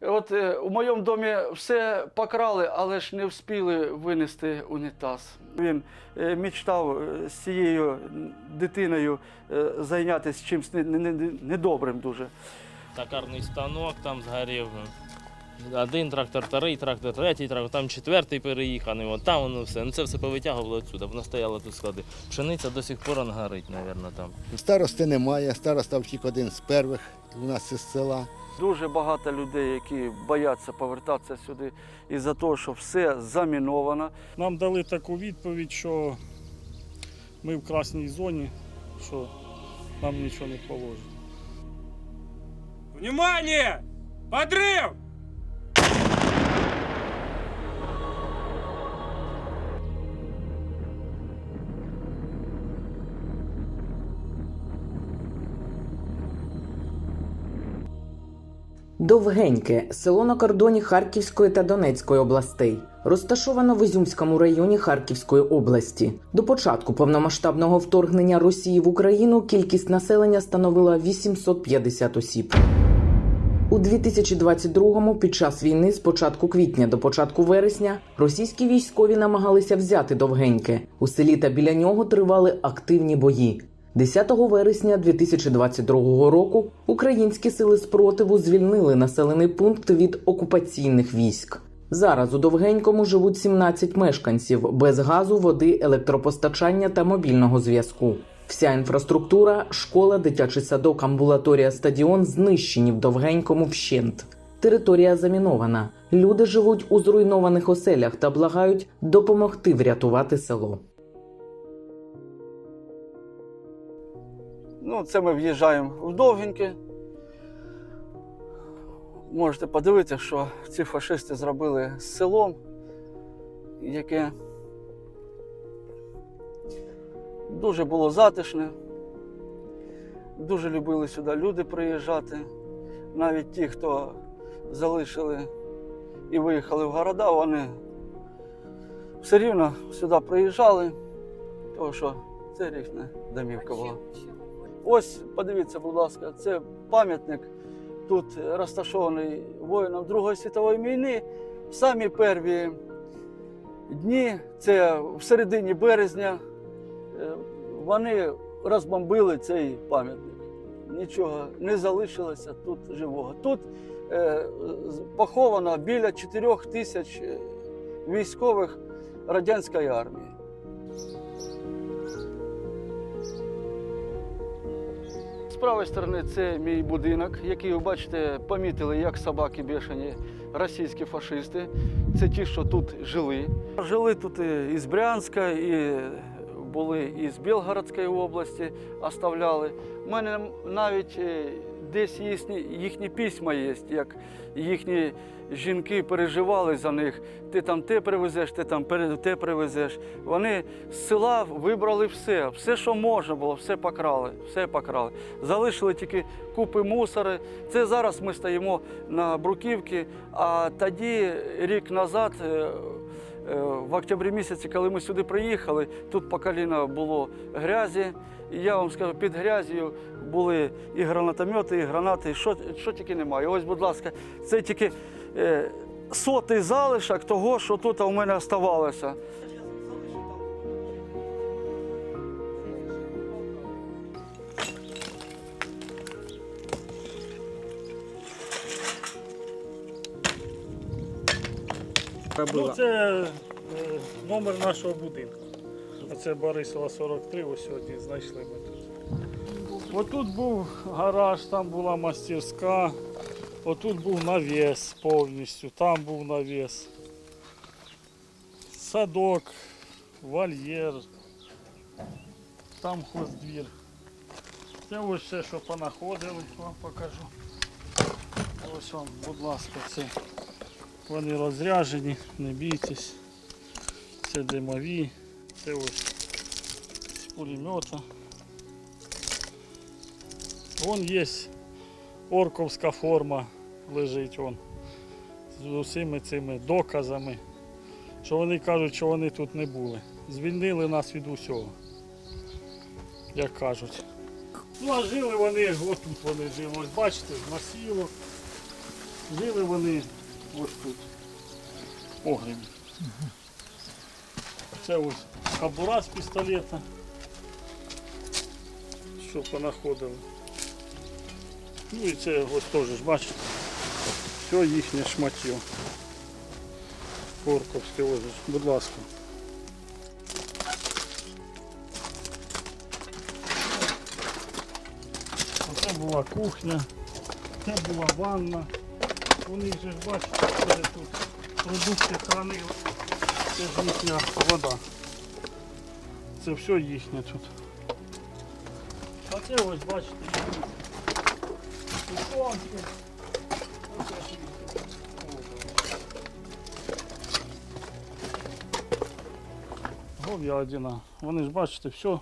От е, у моєму домі все покрали, але ж не встигли винести унітаз. Він е, мечтав е, з цією дитиною е, зайнятися чимось не- не- не- недобрим дуже. Токарний станок там згорів. Один трактор, вторий трактор, третій трактор, там четвертий переїханий, от там воно все. Ну це все повитягувало відсюди, воно стояло тут склади. Пшениця до сих пор горить, мабуть, там. Старости немає, староста втік один з перших у нас із села. Дуже багато людей, які бояться повертатися сюди із-за того, що все заміновано. Нам дали таку відповідь, що ми в красній зоні, що нам нічого не положено. Внимание! Подрыв! Довгеньке село на кордоні Харківської та Донецької областей, розташовано в Ізюмському районі Харківської області. До початку повномасштабного вторгнення Росії в Україну кількість населення становила 850 осіб. У 2022-му під час війни з початку квітня до початку вересня російські військові намагалися взяти довгеньке. У селі та біля нього тривали активні бої. 10 вересня 2022 року українські сили спротиву звільнили населений пункт від окупаційних військ. Зараз у Довгенькому живуть 17 мешканців без газу, води, електропостачання та мобільного зв'язку. Вся інфраструктура, школа, дитячий садок, амбулаторія, стадіон знищені в Довгенькому вщент. Територія замінована. Люди живуть у зруйнованих оселях та благають допомогти врятувати село. Ну, це ми в'їжджаємо в Довгеньке. Можете подивитися, що ці фашисти зробили з селом, яке дуже було затишне. Дуже любили сюди люди приїжджати. Навіть ті, хто залишили і виїхали в города, вони все рівно сюди приїжджали, тому що це річна домівка була. Ось, подивіться, будь ласка, це пам'ятник тут розташований воїнам Другої світової війни. В самі перві дні, це в середині березня, е, вони розбомбили цей пам'ятник. Нічого не залишилося тут живого. Тут е, поховано біля 4 тисяч е, військових радянської армії. Правої сторони це мій будинок, який ви бачите, помітили, як собаки бешені російські фашисти. Це ті, що тут жили. Жили тут і із Брянська, і були із Білгородської області, оставляли. У мене навіть е, десь їхні, їхні письма є, як їхні жінки переживали за них. Ти там те привезеш, ти там те привезеш. Вони з села вибрали все, все, що можна було, все покрали, все покрали. Залишили тільки купи мусори. Це зараз ми стоїмо на Бруківці, а тоді рік назад. Е, В октябрі місяці, коли ми сюди приїхали, тут по коліна було грязі. І я вам скажу, під грязю були і гранатомети, і гранати, що, що тільки немає. Ось, будь ласка, це тільки е, сотий залишок того, що тут у мене оставалося. Ну, це е, номер нашого будинку. Оце Борисова 43, ось сьогодні знайшли ми тут. Отут був гараж, там була мастерська, отут був навіс повністю, там був навіс. Садок, вольєр, там хоздвір. Це ось все, що понаходили, вам покажу. Ось вам, будь ласка, це вони розряжені, не бійтесь. Це димові, це ось з пулемета. Вон є орковська форма лежить вон, з усіми цими доказами, що вони кажуть, що вони тут не були. Звільнили нас від усього, як кажуть. Ну а жили вони, отут вони жили, ось бачите, з насілок. Жили вони ось тут. Погребі. Це ось кабура з пістолета. Що понаходили. Ну і це ось теж, бачите, все їхнє шмаття. Порковське ось, будь ласка. Оце була кухня, це була ванна. Вони же ж бачите, це тут продукти хранили. Це ж їхня вода. Це все їхнє тут. А це ось бачите, їхні іконки. Говядина. Вони ж бачите, все,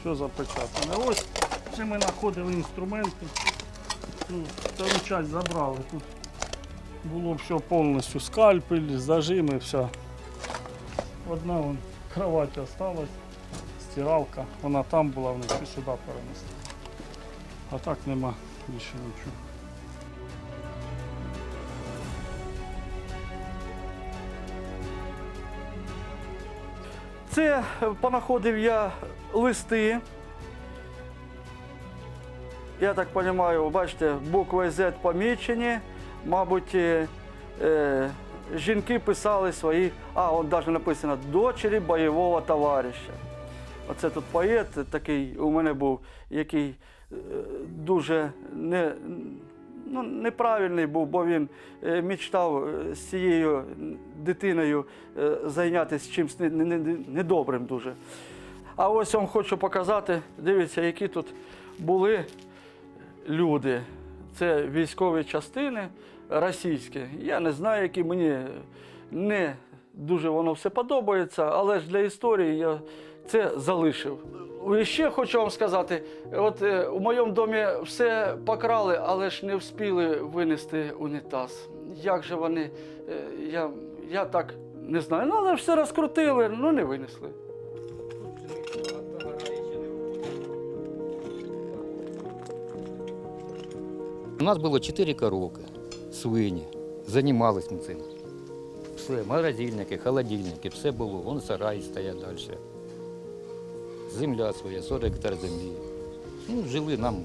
все запечатане. Ось це ми знаходили інструменти. Ну, Втору часть забрали. Тут було все повністю скальпель, зажими, все. Одна вон, кровать осталась, стиралка. Вона там була, вони всі сюди перенесли. А так нема більше нічого. Це понаходив я листи. Я так розумію, бачите, букви Z помічені. Мабуть, е, е, жінки писали свої, а, от навіть написано дочері бойового товариша. Оце тут поет такий у мене був, який е, дуже не, ну, неправильний був, бо він е, мечтав е, з цією дитиною е, зайнятися чимось не- не- не- недобрим дуже. А ось вам хочу показати, дивіться, які тут були люди. Це військові частини російські. Я не знаю, які мені не дуже воно все подобається, але ж для історії я це залишив. І ще хочу вам сказати: от е, у моєму домі все покрали, але ж не встигли винести унітаз. Як же вони, е, я, я так не знаю. Ну, але все розкрутили, ну не винесли. У нас було чотири коровки, свині. Займалися ми цим. Все, морозильники, холодильники, все було. Вон сараї стоять далі. Земля своя, 40 гектар землі. Ну, жили нам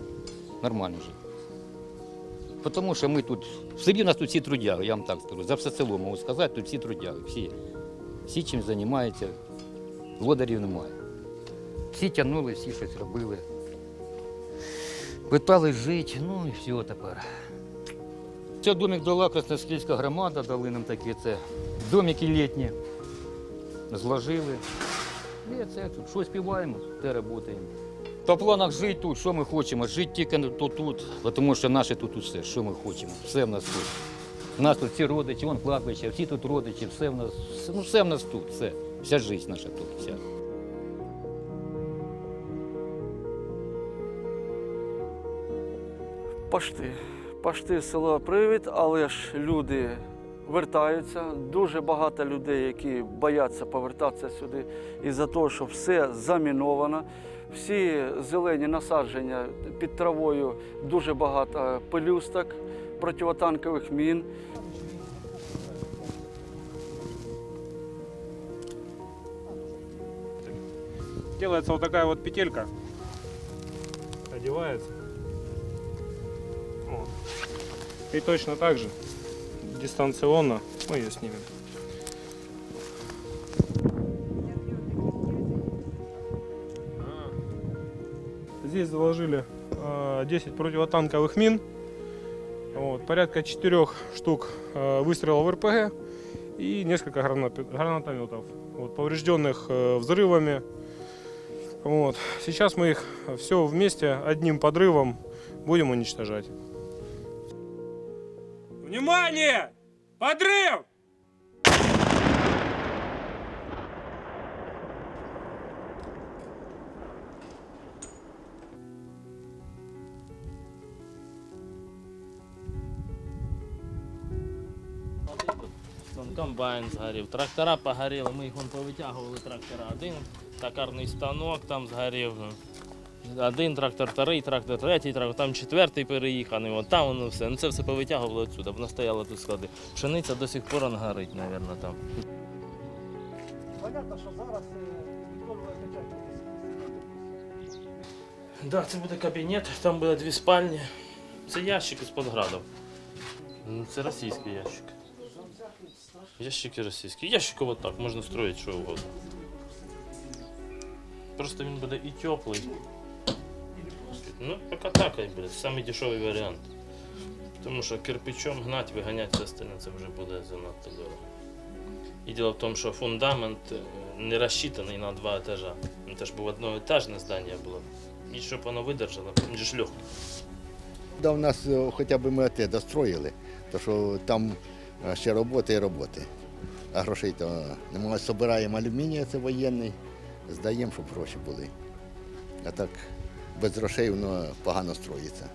нормально жили. Тому що ми тут, в селі у нас тут всі трудяги, я вам так скажу. За все село можу сказати, тут всі трудяги, всі. Всі чим займаються, лодарів немає. Всі тягнули, всі щось робили. Питали жити, ну і все тепер. Це домик дала Красноскільська громада, дали нам такі це домики літні. Зложили. І це тут що співаємо, те працюємо. По планах жити тут, що ми хочемо, жити тільки тут, тут, тому що наше тут усе, що ми хочемо, все в нас тут. У нас тут всі родичі, вон кладбище, всі тут родичі, все в нас, ну все в нас тут, все. Вся життя наша тут, вся. Пашти. Пашти село Привід, але ж люди вертаються. Дуже багато людей, які бояться повертатися сюди із-за того, що все заміновано. Всі зелені насадження під травою дуже багато пелюсток, противотанкових мін. Делается вот такая петелька. Одевается. Вот. И точно так же дистанционно мы ее снимем. Здесь заложили э, 10 противотанковых мин, вот, порядка 4 штук э, выстрелов в РПГ и несколько гранат- гранатометов, вот, поврежденных э, взрывами. Вот. Сейчас мы их все вместе одним подрывом будем уничтожать. Внимание! Подрыв! Комбайн згорів, трактора погоріли, ми їх повитягували трактора. Один токарний станок там згорів. Один трактор, вторий трактор, третій трактор, там четвертий переїханий, от там воно все. Ну це все повитягували відсюди, воно стояло тут склади. Пшениця до сих пор горить, мабуть, там. Понятно, що зараз Да, це буде кабінет, там буде дві спальні. Це ящики з-під градом. Ну, Це російський ящик. Ящики російські. Ящики от так, можна строїти що угодно. Просто він буде і теплий. Ну, поки так, блядь, самий дешевий варіант. Тому що кирпичом гнать, виганяти все остальне, це вже буде занадто дорого. І діло в тому, що фундамент е, не розчитаний на два етажа. Це ж був одноетажне здання було. І щоб воно видержало, він ж легкий. Да, у нас е, хоча б ми те достроїли, то що там е, ще роботи і роботи. А грошей то немає. Собираємо алюміній, це воєнний, здаємо, щоб гроші були. А так без грошей воно погано строїться.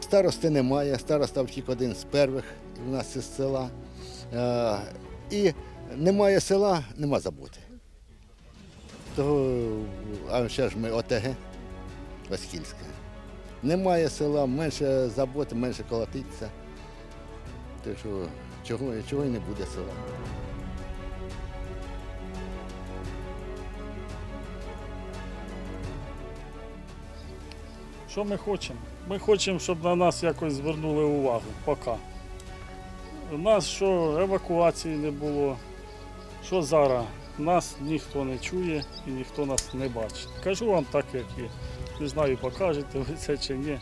Старости немає, староста втік один з перших у нас із села. Е, І немає села, нема заботи. Того, а ще ж ми ОТГ Васьківське. Немає села, менше заботи, менше колотиться. Так що чого, чого і не буде села. Що ми хочемо? Ми хочемо, щоб на нас якось звернули увагу. Поки. У нас що евакуації не було, що зараз нас ніхто не чує і ніхто нас не бачить. Кажу вам так, як є. Не знаю, покажете ви це чи ні.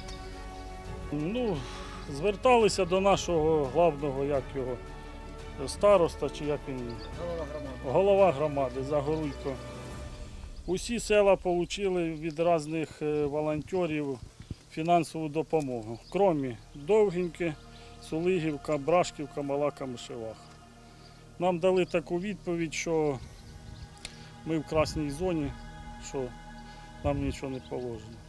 Ну, зверталися до нашого главного, як його, староста, чи як він. Голова громади Загоруйко. Усі села отримали від різних е, волонтерів фінансову допомогу, крім Довгінки, Сулигівка, Брашківка, Мала Камишевах. Нам дали таку відповідь, що ми в красній зоні, що нам нічого не положено.